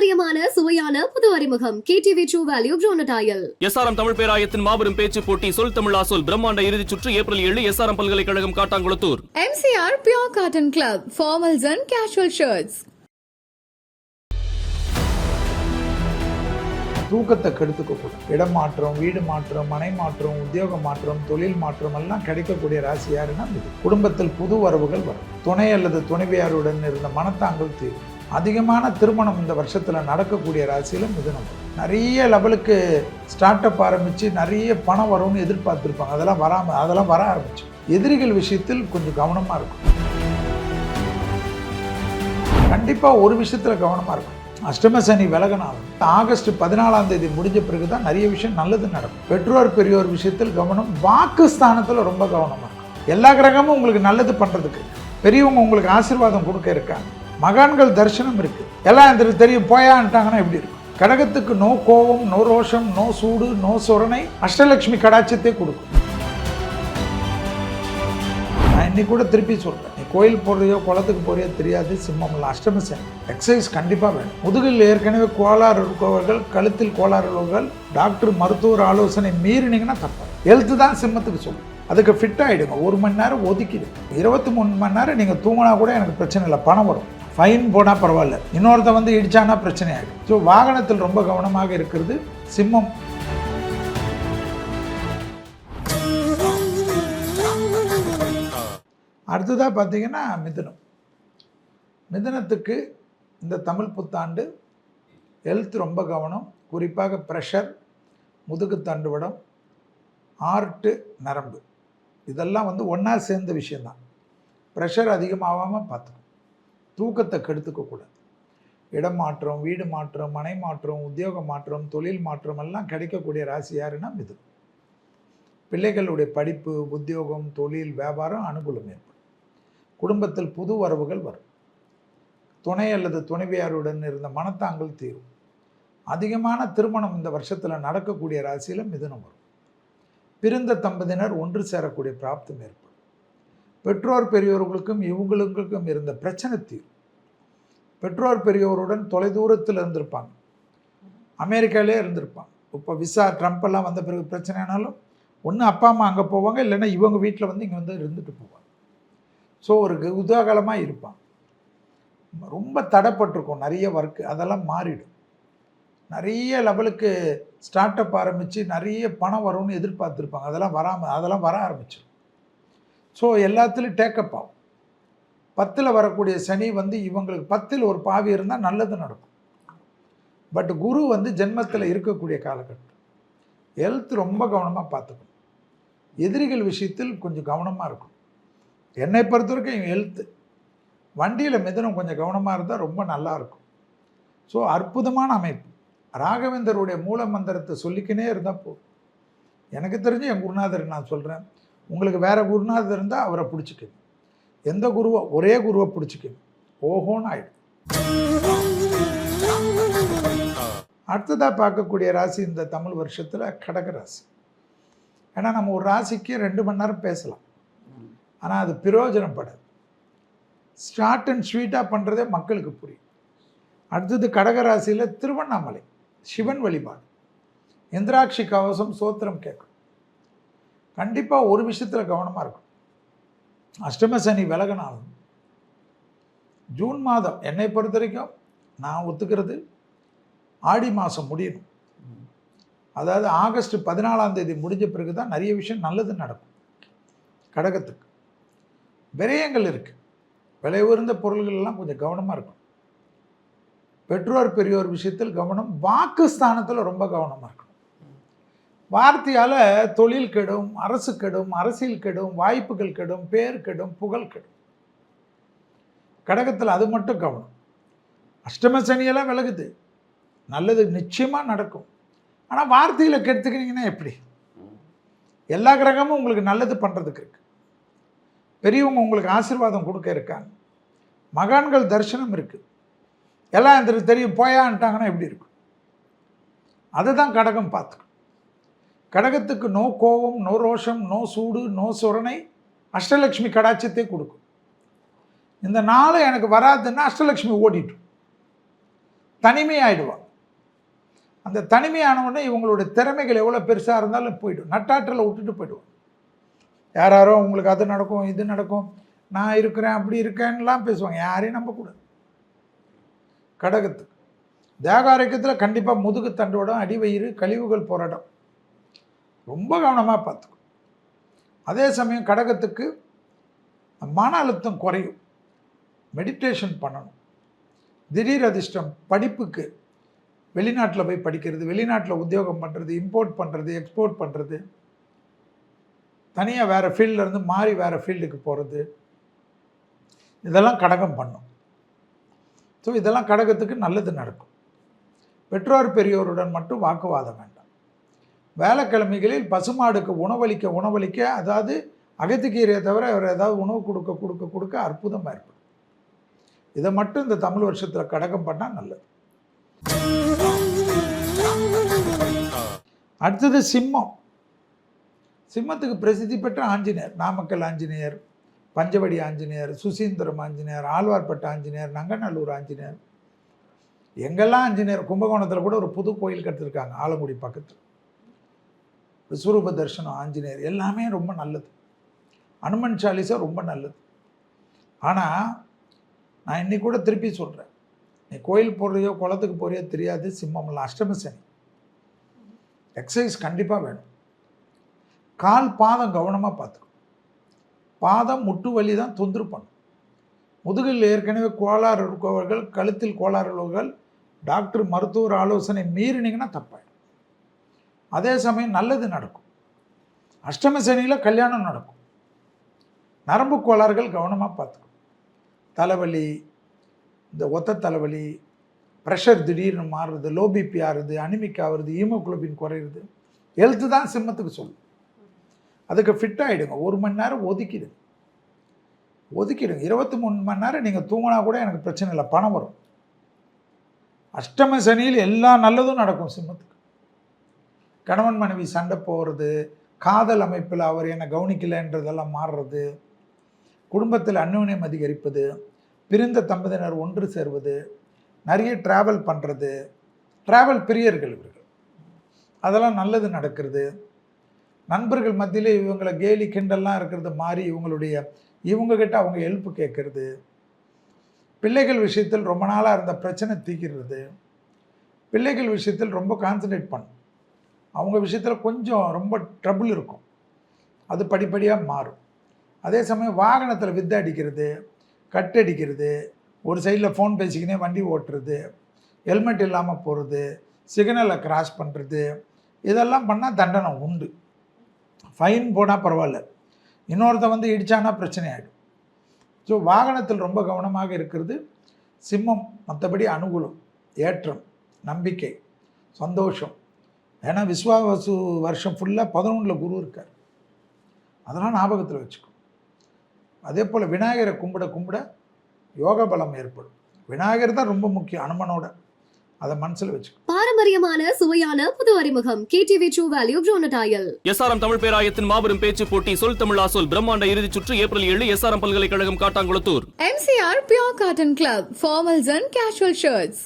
பாரம்பரியமான சுவையான புது அறிமுகம். கேடிவி ட்ரூ வேல்யூ ப்ரோனடாயல் எஸ்ஆர்எம் தமிழ் பேராயத்தின் மாபெரும் பேச்சு போட்டி சொல் தமிழ் ஆசோல் பிரம்மாண்ட இறுதிச் சுற்று ஏப்ரல் ஏழு எஸ்ஆர்எம் பல்கலைக்கழகம் Kattankulathur. MCR Pure Cotton Club, formals and casual shirts. தூக்கத்தை கெடுத்துக்க கூடாது. இடம் மாற்றம் வீடு மாற்றம் மனை மாற்றம் உத்தியோக மாற்றம் தொழில் மாற்றம் எல்லாம் கிடைக்கக்கூடிய ராசி யாருன்னா இது. குடும்பத்தில் புது வரவுகள் வரும். துணை அல்லது துணைவியாருடன் இருந்த மனத்தாங்கல் தீரும். அதிகமான திருமணம் இந்த வருஷத்தில் நடக்கக்கூடிய ராசியில் மிதுனம். நிறைய லெவலுக்கு ஸ்டார்ட் அப் ஆரம்பித்து நிறைய பணம் வரும்னு எதிர்பார்த்துருப்பாங்க. அதெல்லாம் வராமல் அதெல்லாம் வர ஆரம்பிச்சு. எதிரிகள் விஷயத்தில் கொஞ்சம் கவனமாக இருக்கும். கண்டிப்பாக ஒரு விஷயத்தில் கவனமாக இருக்கும். அஷ்டம சனி விலகினாலும் ஆகஸ்ட் பதினாலாம் தேதி முடிஞ்ச பிறகு தான் நிறைய விஷயம் நல்லது நடக்கும். பெற்றோர் பெரியோர் விஷயத்தில் கவனம் வாக்கு ஸ்தானத்தில் ரொம்ப கவனமாக இருக்கும். எல்லா கிரகமும் உங்களுக்கு நல்லது பண்ணுறதுக்கு பெரியவங்க உங்களுக்கு ஆசீர்வாதம் கொடுக்க இருக்காங்க. மகான்கள் தரிசனம் இருக்குது எல்லாம் இந்த தெரியும். போயான்ட்டாங்கன்னா எப்படி இருக்கும்? கடகத்துக்கு நோ கோபம் நோ ரோஷம் நோ சூடு நோ சொரணை அஷ்டலட்சுமி கடாட்சத்தை கொடுக்கும். நான் இன்னைக்கு கூட திருப்பி சொல்கிறேன் நீ கோயில் போகிறதையோ குளத்துக்கு போகிறையோ தெரியாது சிம்மம் இல்லை அஷ்டம சனி. எக்ஸசைஸ் கண்டிப்பாக வேணும். முதுகில் ஏற்கனவே கோளாறு இருப்பவர்கள் கழுத்தில் கோளாறு உள்ளவர்கள் டாக்டர் மருத்துவர் ஆலோசனை மீறினீங்கன்னா தப்பு. ஹெல்த்து தான் சிம்மத்துக்கு சொல்லும். அதுக்கு ஃபிட் ஆகிடுங்க ஒரு மணி நேரம் ஒதுக்கிடுங்க இருபத்தி மூணு மணி நேரம் நீங்கள் தூங்கினா கூட எனக்கு பிரச்சனை இல்லை. பணம் வரும். ஃபைன் போனால் பரவாயில்ல. இன்னொருத்த வந்து இடிச்சானா பிரச்சனை ஆகிடும் ஸோ வாகனத்தில் ரொம்ப கவனமாக இருக்கிறது சிம்மம் அடுத்ததாக பார்த்தீங்கன்னா மிதுனம். மிதுனத்துக்கு இந்த தமிழ் புத்தாண்டு ஹெல்த் ரொம்ப கவனம் குறிப்பாக ப்ரெஷர் முதுகு தண்டுவடம் ஆர்ட்டு நரம்பு. இதெல்லாம் வந்து ஒன்றா சேர்ந்த விஷயந்தான் ப்ரெஷர் அதிகமாகாமல் பார்த்துக்கணும். தூக்கத்தை கெடுத்துக்க கூடாது. இடம் மாற்றம் வீடு மாற்றம் மனை மாற்றம் உத்தியோக மாற்றம் தொழில் மாற்றம் எல்லாம் கிடைக்கக்கூடிய ராசி யாருன்னா மிதுனம் பிள்ளைகளுடைய படிப்பு உத்தியோகம் தொழில் வியாபாரம் அனுகூலம் ஏற்படும். குடும்பத்தில் புது வரவுகள் வரும். துணை அல்லது துணைவியாருடன் இருந்த மனத்தாங்கல் தீரும். அதிகமான திருமணம் இந்த வருஷத்தில் நடக்கக்கூடிய ராசியில் மிதுனம் வரும். பிரிந்த தம்பதியினர் ஒன்று சேரக்கூடிய பிராப்தம் ஏற்படும். பெற்றோர் பெரியோர்களுக்கும் இவங்களுக்கும் இருந்த பிரச்சனை தீரும். பெற்றோர் பெரியோருடன் தொலைதூரத்தில் இருந்திருப்பாங்க. அமெரிக்காலே இருந்திருப்பாங்க. இப்போ விசா ட்ரம்ப் எல்லாம் வந்த பிறகு பிரச்சனைனாலும் ஒன்று அப்பா அம்மா அங்கே போவாங்க இல்லைன்னா இவங்க வீட்டில் வந்து இங்கே வந்து இருந்துட்டு போவாங்க. ஸோ ஒரு உதாகலமாக இருப்பான் ரொம்ப தடைப்பட்டிருக்கும். நிறைய ஒர்க்கு அதெல்லாம் மாறிடும். நிறைய லெவலுக்கு ஸ்டார்ட் அப் ஆரம்பித்து நிறைய பணம் வரும்னு எதிர்பார்த்துருப்பாங்க. அதெல்லாம் வராமல் அதெல்லாம் வர ஆரம்பிச்சிடும். ஸோ எல்லாத்துலேயும் டேக்கப் ஆகும். பத்தில் வரக்கூடிய சனி வந்து இவங்களுக்கு பத்தில் ஒரு பாவி இருந்தால் நல்லது நடக்கும். பட் குரு வந்து ஜென்மத்தில் இருக்கக்கூடிய காலகட்டம். ஹெல்த் ரொம்ப கவனமாக பார்த்துக்கணும். எதிரிகள் விஷயத்தில் கொஞ்சம் கவனமாக இருக்கும் என்னை பொறுத்த வரைக்கும் ஹெல்த்து வண்டியில் மிதனம் கொஞ்சம் கவனமாக இருந்தால் ரொம்ப நல்லாயிருக்கும் ஸோ அற்புதமான அமைப்பு. ராகவேந்தருடைய மூல மந்திரத்தை சொல்லிக்கினே இருந்தால் போதும். எனக்கு தெரிஞ்சு என் குருநாதர் நான் சொல்கிறேன் உங்களுக்கு வேறு குருநாதர் இருந்தால் அவரை பிடிச்சிக்கணும் எந்த குருவோ ஒரே குருவை பிடிச்சிக்கணும் ஓஹோன்னு ஆயிடும். அடுத்ததாக பார்க்கக்கூடிய ராசி இந்த தமிழ் வருஷத்தில் கடக ராசி. ஏன்னா நம்ம ஒரு ராசிக்கு ரெண்டு மணி நேரம் பேசலாம். ஆனால் அது பிரயோஜனப்படாது ஸ்டார்ட் அண்ட் ஸ்வீட்டாக பண்ணுறதே மக்களுக்கு புரியும். அடுத்தது கடகராசியில் திருவண்ணாமலை சிவன் வழிபாடு. இந்திராட்சி கவசம் சோத்திரம் கேட்கும் கண்டிப்பாக ஒரு விஷயத்தில் கவனமாக இருக்கும் அஷ்டம சனி விலகினாலும் ஜூன் மாதம் என்னை பொறுத்த வரைக்கும் நான் ஒத்துக்கிறது ஆடி மாதம் முடியணும். அதாவது ஆகஸ்ட் பதினாலாம் தேதி முடிஞ்ச பிறகு தான் நிறைய விஷயம் நல்லது நடக்கும். கடகத்துக்கு. விரயங்கள் இருக்குது விலை உயர்ந்த பொருள்கள் எல்லாம் கொஞ்சம் கவனமாக இருக்கும் பெற்றோர் பெரியோர் விஷயத்தில் கவனம் வாக்கு ஸ்தானத்தில் ரொம்ப கவனமாக இருக்கும் வார்த்தையால் தொழில் கெடும் அரசு கெடும் அரசியல் கெடும் வாய்ப்புகள் கெடும் பேர் கெடும் புகழ் கெடும். கடகத்தில் அது மட்டும் கவனம். அஷ்டம சனியெல்லாம் விலகுது. நல்லது நிச்சயமாக நடக்கும். ஆனால் வார்த்தையில் கெடுத்துக்கிறீங்கன்னா எப்படி? எல்லா கிரகமும் உங்களுக்கு நல்லது பண்ணுறதுக்கு இருக்கு. பெரியவங்க உங்களுக்கு ஆசீர்வாதம் கொடுக்க இருக்காங்க. மகான்கள் தரிசனம் இருக்குது எல்லாம் இந்த தெரியும் போயான்ட்டாங்கன்னா எப்படி இருக்கும்? அதுதான் கடகம் பார்த்துக்கணும். கடகத்துக்கு நோ கோபம் நோ ரோஷம் நோ சூடு நோ சொரணை அஷ்டலக்ஷ்மி கடாட்சத்தை கொடுக்கும். இந்த நாள் எனக்கு வராதுன்னா அஷ்டலக்ஷ்மி ஓடிட்டும் தனிமையாயிடுவாள் அந்த தனிமையானவுடனே இவங்களோட இவங்களுடைய திறமைகள் எவ்வளோ பெருசாக இருந்தாலும் போயிடும். நட்டாற்றில் விட்டுட்டு போயிடுவோம் யார் யாரோ உங்களுக்கு அது நடக்கும் இது நடக்கும் நான் இருக்கிறேன் அப்படி இருக்கேன்லாம் பேசுவாங்க. யாரையும் நம்பக்கூடாது கடகத்துக்கு. தேகாரோக்கியத்தில் கண்டிப்பாக முதுகு தண்டோடம் அடிவயிறு கழிவுகள் போராட்டம். ரொம்ப கவனமாக பார்த்துக்கும் அதே சமயம் கடகத்துக்கு மன அழுத்தம் குறையும். மெடிடேஷன் பண்ணணும். திடீர் அதிர்ஷ்டம் படிப்புக்கு வெளிநாட்டில் போய் படிக்கிறது வெளிநாட்டில் உத்தியோகம் பண்ணுறது இம்போர்ட் பண்ணுறது எக்ஸ்போர்ட் பண்ணுறது தனியாக வேறு ஃபீல்டிலேருந்து மாறி வேறு ஃபீல்டுக்கு போகிறது இதெல்லாம் கடகம் பண்ணும். ஸோ இதெல்லாம் கடகத்துக்கு நல்லது நடக்கும். பெற்றோர் பெரியோருடன் மட்டும் வாக்குவாதம் வேண்டாம். வேலைக்கிழமைகளில் பசுமாடுக்கு உணவளிக்க உணவளிக்க அதாவது அகத்திக்கீரையை தவிர வேறு ஏதாவது உணவு கொடுக்க கொடுக்க கொடுக்க அற்புதமாக ஏற்படும் இதை மட்டும் இந்த தமிழ் வருஷத்தில் கடகம் பண்ணால் நல்லது. அடுத்தது சிம்மம். சிம்மத்துக்கு பிரசித்தி பெற்ற ஆஞ்சநேயர் நாமக்கல் ஆஞ்சநேயர் பஞ்சவடி ஆஞ்சநேயர் சுசீந்திரம் ஆஞ்சநேயர் ஆழ்வார்பட்ட ஆஞ்சநேயர் நங்கநல்லூர் ஆஞ்சநேயர். எங்கெல்லாம் ஆஞ்சநேயர் கும்பகோணத்தில் கூட ஒரு புது கோயில் கட்டிருக்காங்க ஆலங்குடி பக்கத்தில். விஸ்வரூப தர்ஷனம் ஆஞ்சநேயர் எல்லாமே ரொம்ப நல்லது. அனுமன் சாலிசா ரொம்ப நல்லது. ஆனால் நான் இன்னைக்கு கூட திருப்பி சொல்கிறேன் நீ கோயில் போடுறியோ குளத்துக்கு போறியோ தெரியாது சிம்மம்லாம் அஷ்டம சனி. எக்ஸசைஸ் கண்டிப்பாக வேணும். கால் பாதம் கவனமாக பார்த்துக்கணும். பாதம் முட்டு வலி தான் தொந்தரவு பண்ணும். முதுகில் ஏற்கனவே கோளாறு இருக்கவர்கள் கழுத்தில் கோளாறு உள்ளவர்கள் டாக்டர் மருத்துவர் ஆலோசனை மீறினீங்கன்னா தப்பாயிடும். அதே சமயம் நல்லது நடக்கும். அஷ்டம சனியில் கல்யாணம் நடக்கும். நரம்பு கோளாறுகள் கவனமாக பார்த்துக்கும் தலைவலி இந்த ஒத்த தலைவலி ப்ரெஷர் திடீர்னு மாறுறது லோ பிபி ஆறுது அனிமிக் ஆகுறது ஹீமோகுளோபின் குறையிறது ஹெல்த்து தான் சிம்மத்துக்கு சொல்லும். அதுக்கு ஃபிட் ஆகிடுங்க ஒரு மணி நேரம் ஒதுக்கிடுங்க. ஒதுக்கிடுங்க. இருபத்தி மூணு மணி நேரம் நீங்கள் தூங்கினா கூட எனக்கு பிரச்சனை இல்லை. பணம் வரும். அஷ்டம சனியில் எல்லா நல்லதும் நடக்கும் சிம்மத்துக்கு. கணவன் மனைவி சண்டை போகிறது காதல் அமைப்பில் அவர் என்னை கவனிக்கலைன்றதெல்லாம் மாறுறது குடும்பத்தில் அந்யோன்யம் அதிகரிப்பது பிரிந்த தம்பதியினர் ஒன்று சேர்வது நிறைய ட்ராவல் பண்ணுறது ட்ராவல் பிரியர்கள் இவர்கள். அதெல்லாம் நல்லது நடக்கிறது. நண்பர்கள் மத்தியில் இவங்களை கேலி கிண்டல்லாம் இருக்கிறது மாறி இவங்களுடைய இவங்கக்கிட்ட அவங்க ஹெல்ப் கேட்கறது. பிள்ளைகள் விஷயத்தில் ரொம்ப நாளாக இருந்த பிரச்சனை தீக்கிறது பிள்ளைகள் விஷயத்தில் ரொம்ப கான்சன்ட்ரேட் பண்ணும் அவங்க விஷயத்தில் கொஞ்சம் ரொம்ப ட்ரபுள் இருக்கும். அது படிப்படியாக மாறும். அதே சமயம் வாகனத்தில் வித்தை அடிக்கிறது கட் அடிக்கிறது ஒரு சைடில் ஃபோன் பேசிக்கினே வண்டி ஓட்டுறது ஹெல்மெட் இல்லாமல் போகிறது சிக்னலை கிராஸ் பண்ணுறது இதெல்லாம் பண்ணால் தண்டனை உண்டு. ஃபைன் போனால் பரவாயில்ல. இன்னொருத்த வந்து இடித்தானா பிரச்சனை ஆகிடும் ஸோ வாகனத்தில் ரொம்ப கவனமாக இருக்கிறது சிம்மம் மற்றபடி அனுகூலம் ஏற்றம் நம்பிக்கை சந்தோஷம். ஏன்னா விஸ்வாவசு வருஷம் ஃபுல்லாக பதினொன்றில் குரு இருக்கார். அதெல்லாம் ஞாபகத்தில் வச்சுக்கோ. அதே போல் விநாயகரை கும்பிட கும்பிட யோக பலம் ஏற்படும். விநாயகர் தான் ரொம்ப முக்கியம் அனுமனோட. அதை மனசில் வச்சுக்கோ. பாரம்பரியமான சுவையான புது அறிமுகம். கேடிவி ட்ரூ வேல்யூ ப்ரோனடாயல் எஸ்ஆர்எம் தமிழ் பேராயத்தின் மாபெரும் பேச்சு போட்டி சொல் தமிழ் ஆசோல் பிரம்மாண்ட இறுதிச் சுற்று ஏப்ரல் ஏழு எஸ்ஆர்எம் பல்கலைக்கழகம் Kattankulathur. MCR Pure Cotton Club, formals and casual shirts.